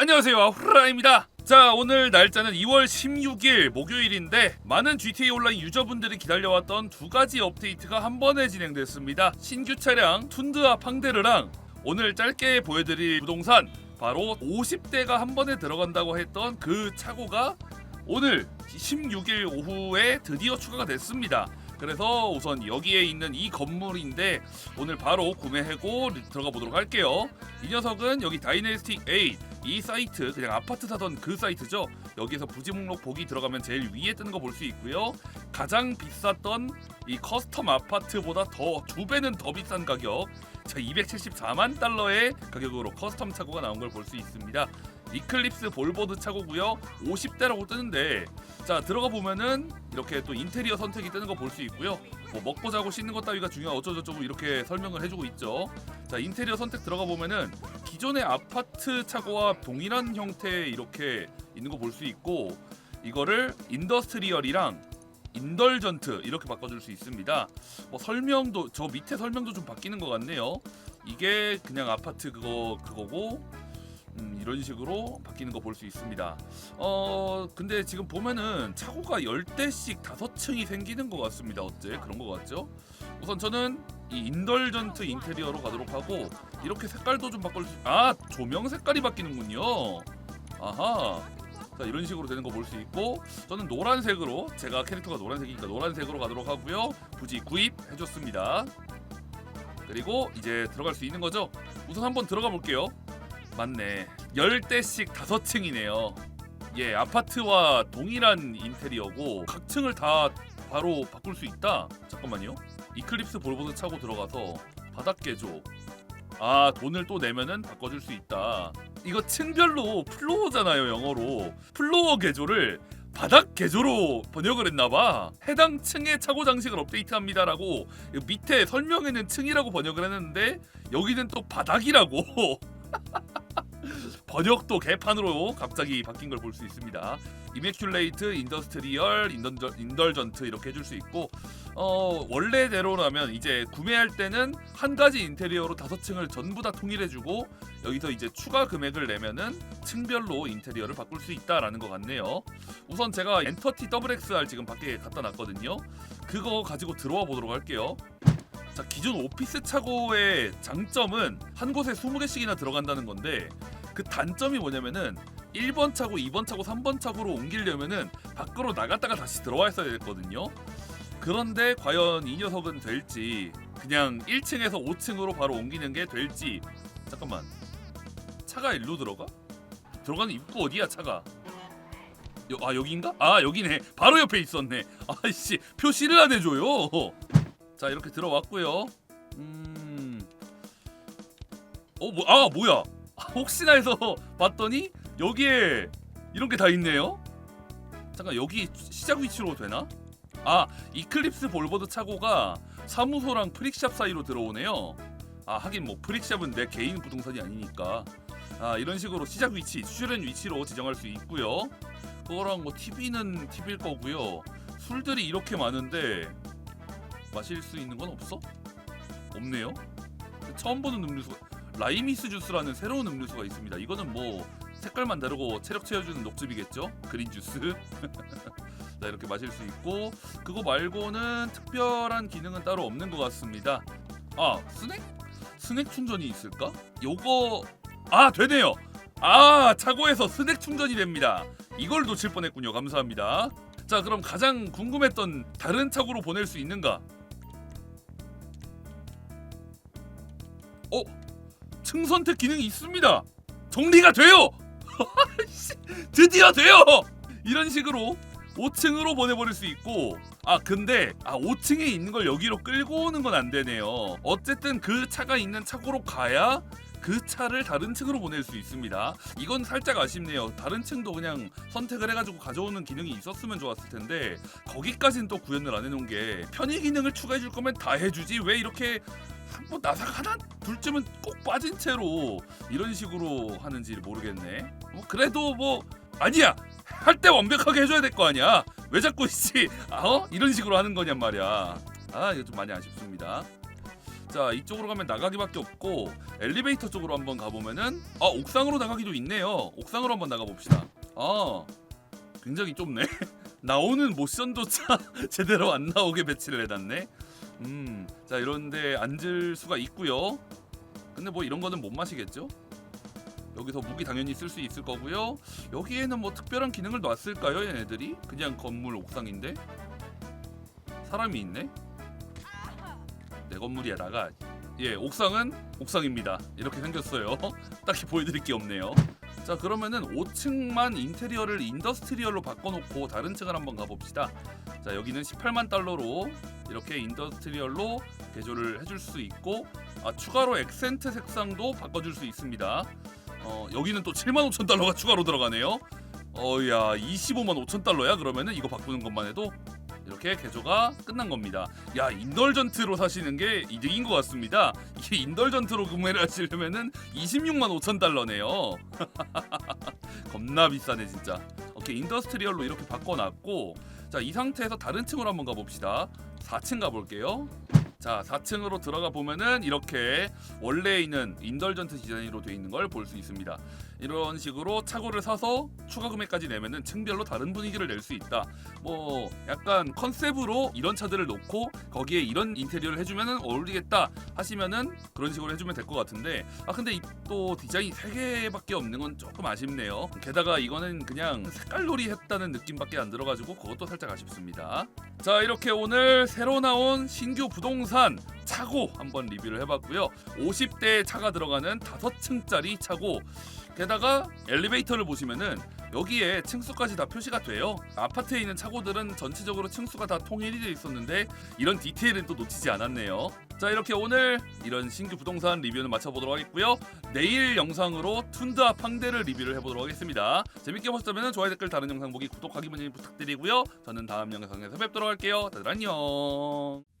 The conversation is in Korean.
안녕하세요. 후라입니다. 자 오늘 날짜는 2월 16일 목요일인데 많은 GTA 온라인 유저분들이 기다려왔던 두 가지 업데이트가 한 번에 진행됐습니다. 신규 차량 툰드와 팡데르랑 오늘 짧게 보여드릴 부동산 바로 50대가 한 번에 들어간다고 했던 그 차고가 오늘 16일 오후에 드디어 추가가 됐습니다. 그래서 우선 여기에 있는 이 건물인데 오늘 바로 구매하고 들어가 보도록 할게요. 이 녀석은 여기 다이내스틱 8 이 사이트 그냥 아파트 사던 그 사이트죠. 여기서 부지 목록 보기 들어가면 제일 위에 뜨는 거 볼 수 있고요. 가장 비쌌던 이 커스텀 아파트보다 더 두 배는 더 비싼 가격. 자, 274만 달러의 가격으로 커스텀 차고가 나온 걸 볼 수 있습니다. 이클립스 볼보드 차고고요. 50대라고 뜨는데 자 들어가 보면은 이렇게 또 인테리어 선택이 뜨는 거 볼 수 있고요. 뭐 먹고 자고 씻는 것 따위가 중요한 어쩌고저쩌고 이렇게 설명을 해주고 있죠. 자 인테리어 선택 들어가 보면은 기존의 아파트 차고와 동일한 형태 이렇게 있는 거 볼 수 있고 이거를 인더스트리얼이랑 인덜전트 이렇게 바꿔줄 수 있습니다. 뭐 설명도 저 밑에 설명도 좀 바뀌는 것 같네요. 이게 그냥 아파트 그거 그거고 음, 이런 식으로 바뀌는 거 볼 수 있습니다. 어 근데 지금 보면은 차고가 10대씩 5층이 생기는 것 같습니다. 어째 그런 것 같죠? 우선 저는 이 인덜전트 인테리어로 가도록 하고 이렇게 색깔도 좀 바꿀 수... 아 조명 색깔이 바뀌는군요. 아하. 자 이런 식으로 되는 거 볼 수 있고 저는 노란색으로 제가 캐릭터가 노란색이니까 노란색으로 가도록 하고요. 굳이 구입 해줬습니다. 그리고 이제 들어갈 수 있는 거죠. 우선 한번 들어가 볼게요. 맞네. 10대씩 5층이네요. 예, 아파트와 동일한 인테리어고 각 층을 다 바로 바꿀 수 있다. 잠깐만요. 이클립스 볼보드 차고 들어가서 바닥 개조. 아, 돈을 또 내면은 바꿔줄 수 있다. 이거 층별로 플로어잖아요, 영어로. 플로어 개조를 바닥 개조로 번역을 했나봐. 해당 층의 차고 장식을 업데이트합니다라고 밑에 설명에는 층이라고 번역을 했는데 여기는 또 바닥이라고. 번역도 개판으로 갑자기 바뀐 걸 볼 수 있습니다. 이메큘레이트, 인더스트리얼, 인덜, 인덜전트 이렇게 해줄 수 있고 어, 원래대로라면 이제 구매할 때는 한 가지 인테리어로 다섯 층을 전부 다 통일해주고 여기서 이제 추가 금액을 내면은 층별로 인테리어를 바꿀 수 있다라는 것 같네요. 우선 제가 엔터티 더블 XR 지금 밖에 갖다 놨거든요. 그거 가지고 들어와 보도록 할게요. 자 기존 오피스 차고의 장점은 한 곳에 20개씩이나 들어간다는 건데 그 단점이 뭐냐면은 1번 차고, 2번 차고, 3번 차고로 옮기려면은 밖으로 나갔다가 다시 들어와 있어야 됐거든요. 그런데 과연 이 녀석은 될지 그냥 1층에서 5층으로 바로 옮기는 게 될지 잠깐만 차가 일로 들어가? 들어가는 입구 어디야 차가? 여, 아 여기인가? 아 여기네 바로 옆에 있었네 아이씨 표시를 안 해줘요 자 이렇게 들어왔고요 음... 어 뭐, 아 뭐야 혹시나 해서 봤더니 여기에 이런 게 다 있네요. 잠깐 여기 시작 위치로 되나? 아 이클립스 볼보드 차고가 사무소랑 프릭샵 사이로 들어오네요. 아 하긴 뭐 프릭샵은 내 개인 부동산이 아니니까 아 이런 식으로 시작 위치, 출연 위치로 지정할 수 있고요. 그거랑 뭐 TV는 TV일 거고요. 술들이 이렇게 많은데 마실 수 있는 건 없어? 없네요. 처음 보는 음료수가 라이미스 주스라는 새로운 음료수가 있습니다. 이거는 뭐 색깔만 다르고 체력 채워주는 녹즙이겠죠? 그린 주스. 자 이렇게 마실 수 있고 그거 말고는 특별한 기능은 따로 없는 것 같습니다. 아 스낵? 스낵 충전이 있을까? 요거 아 되네요. 아 차고에서 스낵 충전이 됩니다. 이걸 놓칠 뻔했군요. 감사합니다. 자 그럼 가장 궁금했던 다른 차고로 보낼 수 있는가? 어? 층 선택 기능이 있습니다. 정리가 돼요. 드디어 돼요. 이런 식으로 5층으로 보내버릴 수 있고 아 근데 아 5층에 있는 걸 여기로 끌고 오는 건 안 되네요. 어쨌든 그 차가 있는 차고로 가야 그 차를 다른 층으로 보낼 수 있습니다. 이건 살짝 아쉽네요. 다른 층도 그냥 선택을 해가지고 가져오는 기능이 있었으면 좋았을 텐데 거기까지는 또 구현을 안 해놓은 게 편의 기능을 추가해줄 거면 다 해주지 왜 이렇게 뭐 나사가 하나 둘쯤은 꼭 빠진 채로 이런 식으로 하는지 모르겠네. 뭐 그래도 뭐 아니야 할 때 완벽하게 해줘야 될 거 아니야. 왜 자꾸 씨 아, 어? 이런 식으로 하는 거냔 말이야. 아 이거 좀 많이 아쉽습니다. 자 이쪽으로 가면 나가기밖에 없고 엘리베이터 쪽으로 한번 가보면은 아 옥상으로 나가기도 있네요 옥상으로 한번 나가봅시다 아 굉장히 좁네 나오는 모션조차 제대로 안 나오게 배치를 해놨네 음 자 이런데 앉을 수가 있고요. 근데 뭐 이런 거는 못 마시겠죠? 여기서 무기 당연히 쓸 수 있을 거고요. 여기에는 뭐 특별한 기능을 놨을까요 얘네들이? 그냥 건물 옥상인데? 사람이 있네? 내 건물이야 나가 예 옥상은 옥상입니다. 이렇게 생겼어요. 딱히 보여드릴 게 없네요. 자 그러면은 5층만 인테리어를 인더스트리얼로 바꿔놓고 다른 층을 한번 가봅시다. 자 여기는 18만 달러로 이렇게 인더스트리얼로 개조를 해줄 수 있고 아 추가로 액센트 색상도 바꿔줄 수 있습니다 어 여기는 또 7만 5천 달러가 추가로 들어가네요 어야 25만 5천 달러야 그러면은 이거 바꾸는 것만 해도 이렇게 개조가 끝난 겁니다. 야 인덜전트로 사시는 게 이득인 것 같습니다. 이게 인덜전트로 구매를 하시려면은 26만 5천 달러네요. 겁나 비싸네 진짜. 오케이 인더스트리얼로 이렇게 바꿔놨고 자 이 상태에서 다른 층으로 한번 가봅시다. 4층 가볼게요. 자 4층으로 들어가 보면은 이렇게 원래 있는 인덜전트 디자인으로 되어 있는 걸 볼 수 있습니다. 이런 식으로 차고를 사서 추가 금액까지 내면은 층별로 다른 분위기를 낼 수 있다. 뭐 약간 컨셉으로 이런 차들을 놓고 거기에 이런 인테리어를 해주면은 어울리겠다 하시면은 그런 식으로 해주면 될 것 같은데 아 근데 이또 디자인 3 개밖에 없는 건 조금 아쉽네요. 게다가 이거는 그냥 색깔놀이 했다는 느낌밖에 안 들어가지고 그것도 살짝 아쉽습니다. 자 이렇게 오늘 새로 나온 신규 부동산 차고 한번 리뷰를 해봤고요. 50대 차가 들어가는 5층짜리 차고 게다가 엘리베이터를 보시면은 여기에 층수까지 다 표시가 돼요. 아파트에 있는 차고들은 전체적으로 층수가 다 통일이 되어 있었는데 이런 디테일은 또 놓치지 않았네요. 자 이렇게 오늘 이런 신규 부동산 리뷰는 마쳐보도록 하겠고요. 내일 영상으로 툰드아 팡대를 리뷰를 해보도록 하겠습니다. 재밌게 보셨다면 좋아요 댓글 다른 영상 보기 구독하기 문의 부탁드리고요. 저는 다음 영상에서 뵙도록 할게요. 다들 안녕.